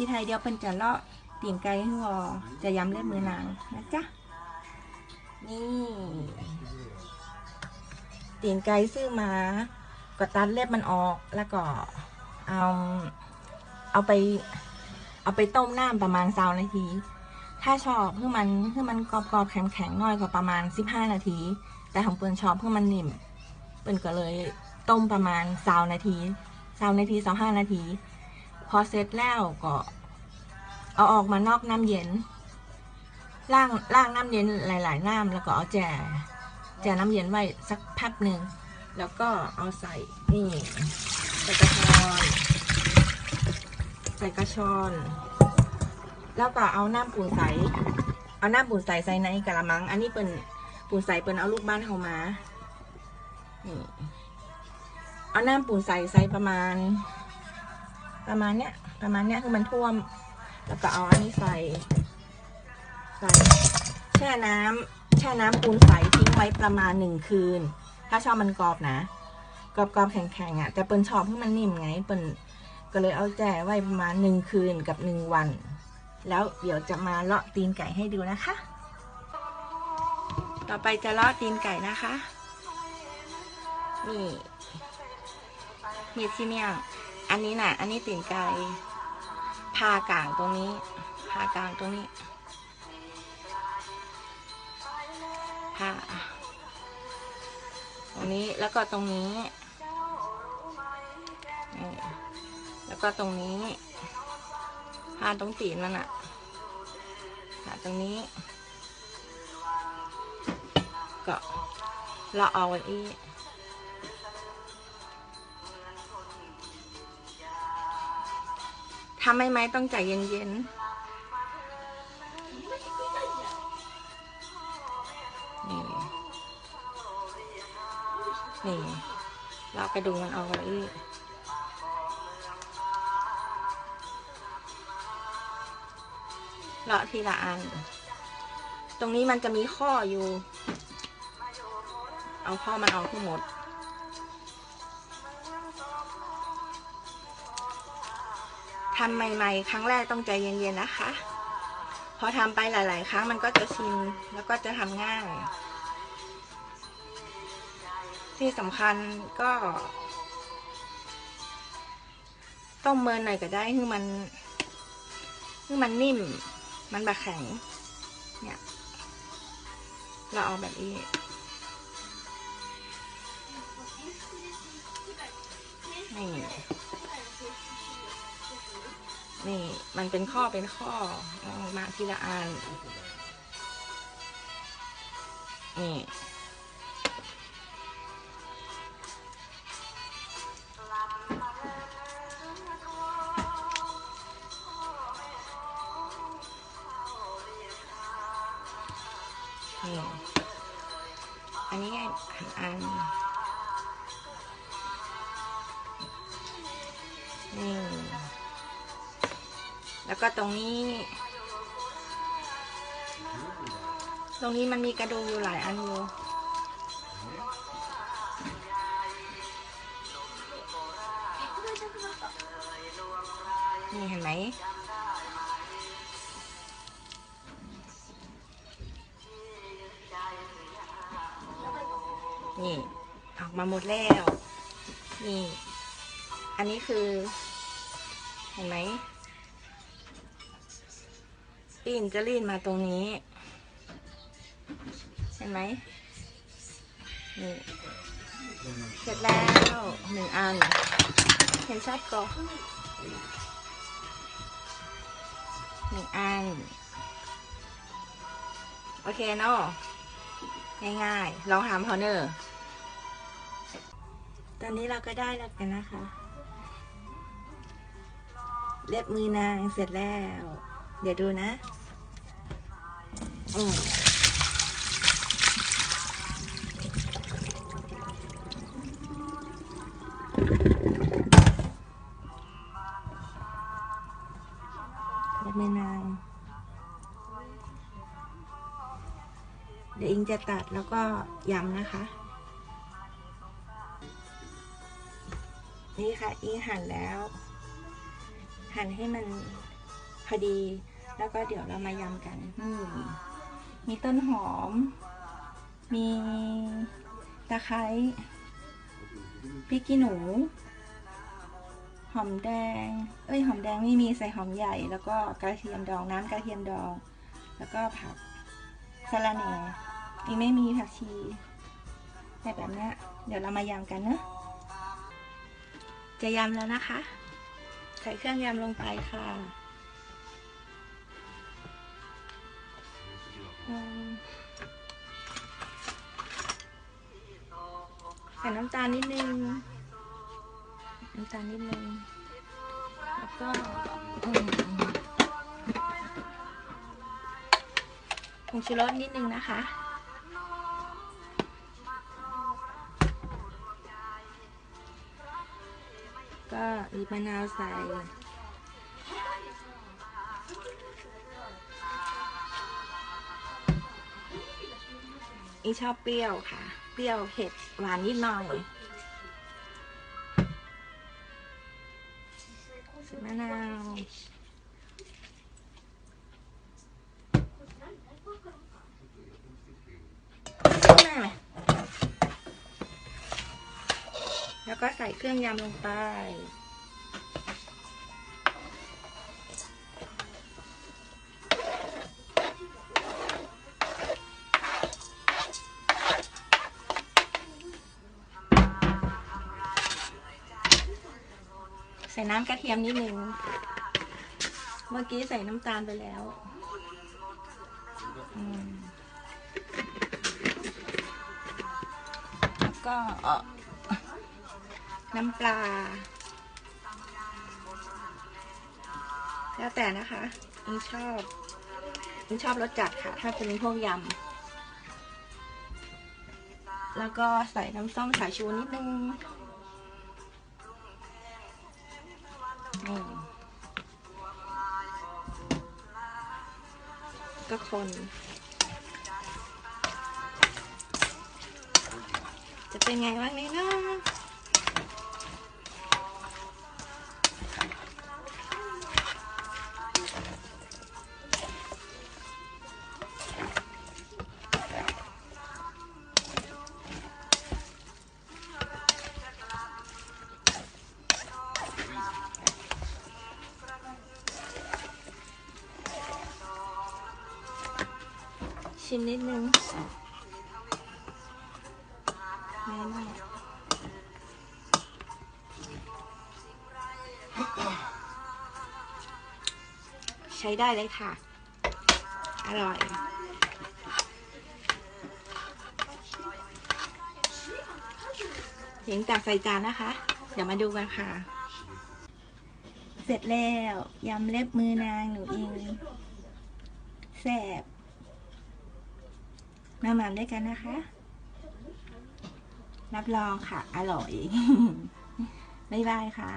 พี่ไทยเดียวเพิ่นจะเลาะตีนไก่ให้วอจะย้ำเล็บมือนางนะจ๊ะ นี่ตีนไก่ซื้อมา ก็ตัดเล็บมันออกแล้วก็เอาเอาไป เอาไปต้มน้ำประมาณสานาที ถ้าชอบเพื่อมันเพื่อมันกรอบๆแข็งๆหน่อยก็ประมาณ15นาที แต่ของเปิ้นชอบเพื่อมันนิ่มเปิ้นก็เลยต้มประมาณสาวนาทีสาวนาทีสาวห้านาที พอเสร็จแล้วก็เอาออกมานอกน้ำเย็นล่างล่างน้ำเย็นหลาย ๆ น้ำแล้วก็เอาแจ่แจ่น้ำเย็นไว้สักแป๊บหนึ่งแล้วก็เอาใส่นี่ใส่กระชอนใส่กระชอนแล้วก็เอาน้ำปูนใสเอาน้ำปูนใสใส่ในกระมัง อันนี้เป็นปูนใสเป็นเอาลูกบ้านเขามานี่เอาน้ำปูนใสใส่ประมาณ ประมาณเนี้ย ประมาณเนี้ยคือมันท่วม แล้วก็เอาอันนี้ใส่ใส่แช่น้ำแช่น้ำปูนใสทิ้งไว้ประมาณหนึ่งคืน ถ้าชอบมันกรอบนะ กรอบๆแข็งๆอะ แต่เปิ้นชอบให้มันนิ่มไง เปิ้นก็เลยเอาแจ่ไว้ประมาณหนึ่งคืนกับหนึ่งวัน แล้วเดี๋ยวจะมาเลาะตีนไก่ให้ดูนะคะ ต่อไปจะเลาะตีนไก่นะคะ นี่มีที่เนี่ย อันนี้น่ะ อันนี้ตีนไก่ผ่ากลางตรงนี้ผ่ากลางตรงนี้ผ่าตรงนี้แล้วก็ตรงนี้ แล้วก็ตรงนี้ผ่าตรงตีนมันอะผ่าตรงนี้ ก็เราเอาไว้อีก ทำไม่ไหมต้องใจเย็นๆ นี่ นี่ เรากระดูกมันออกมาอีกเลาะทีละอัน ตรงนี้มันจะมีข้ออยู่ เอาข้อมันออกทั้งหมด ทำใหม่ๆ ครั้งแรกต้องใจเย็นๆนะคะ พอทำไปหลาย ๆ ครั้งมันก็จะชินแล้วก็จะทำง่าย ที่สำคัญก็ต้มเมินหน่อยก็ได้คือมันคือมันนิ่ม มันบะแข็ง เนี่ย เราเอาแบบนี้นี่ นี่มันเป็นข้อเป็นข้อเอามาทีละอัน นี่ นี่ อันนี้อันอันนี่ แล้วก็ตรงนี้ ตรงนี้มันมีกระดูกอยู่หลายอันอยู่นี่เห็นไหมนี่ ออกมาหมดแล้ว นี่ อันนี้คือ เห็นไหม ปีนจะลีนมาตรงนี้ เห็นไหมนี่เสร็จแล้วหนึ่งอัน เห็นชัดก่อนหนึ่งอัน โอเคเนาะง่ายๆลองทำพอเนอร์ตอนนี้เราก็ได้แล้วกันนะคะ เล็บมือนางเสร็จแล้ว เดี๋ยวดูนะ อืมเล็บมือนางเดี๋ยวอิงจะตัดแล้วก็ย้ำนะคะ นี่ค่ะอิงหั่นแล้ว หั่นให้มันพอดี แล้วก็เดี๋ยวเรามายำกันนี่มี มีต้นหอม มีตะไคร้พริกขี้หนู หอมแดง เอ้ยหอมแดงไม่มีใส่หอมใหญ่ แล้วก็กระเทียมดองน้ำกระเทียมดอง แล้วก็ผักสะระแหน่อีไม่มีผักชีแต่แบบนี้เดี๋ยวเรามายำกันนะจะยำแล้วนะคะ ใส่เครื่องยำลงไปค่ะ ใส่น้ำตาลนิดนึง น้ำตาลนิดนึง แล้วก็ผงชูรสนิดนึงนะคะก็บีบมะนาวใส่ อีชอบเปรี้ยวค่ะ เปรี้ยวเผ็ดหวานนิดหน่อยใส่มะนาวแล้วก็ใส่เครื่องยำลงไป ส่น้ำกระเทียมนิดนึง เมื่อกี้ใส่น้ำตาลไปแล้วแล้วก็น้ำปลา แล้วแต่นะคะอิงชอบอิงชอบรสจัดค่ะ ถ้าเป็นพวกยำ แล้วก็ใส่น้ำส้มสายชูนิดนึง ก็คน จะเป็นไงบ้างนี่นะ ชิมนิดนึงไม่ไม่ใช้ได้เลยค่ะ อร่อยเสียงจากใส่จานนะคะ เดี๋ยวมาดูกันค่ะ เสร็จแล้วยำเล็บมือนางหนูเองแซ่บ มาหม่ำด้วยกันนะคะ รับรองค่ะ อร่อย บ๊ายบายค่ะ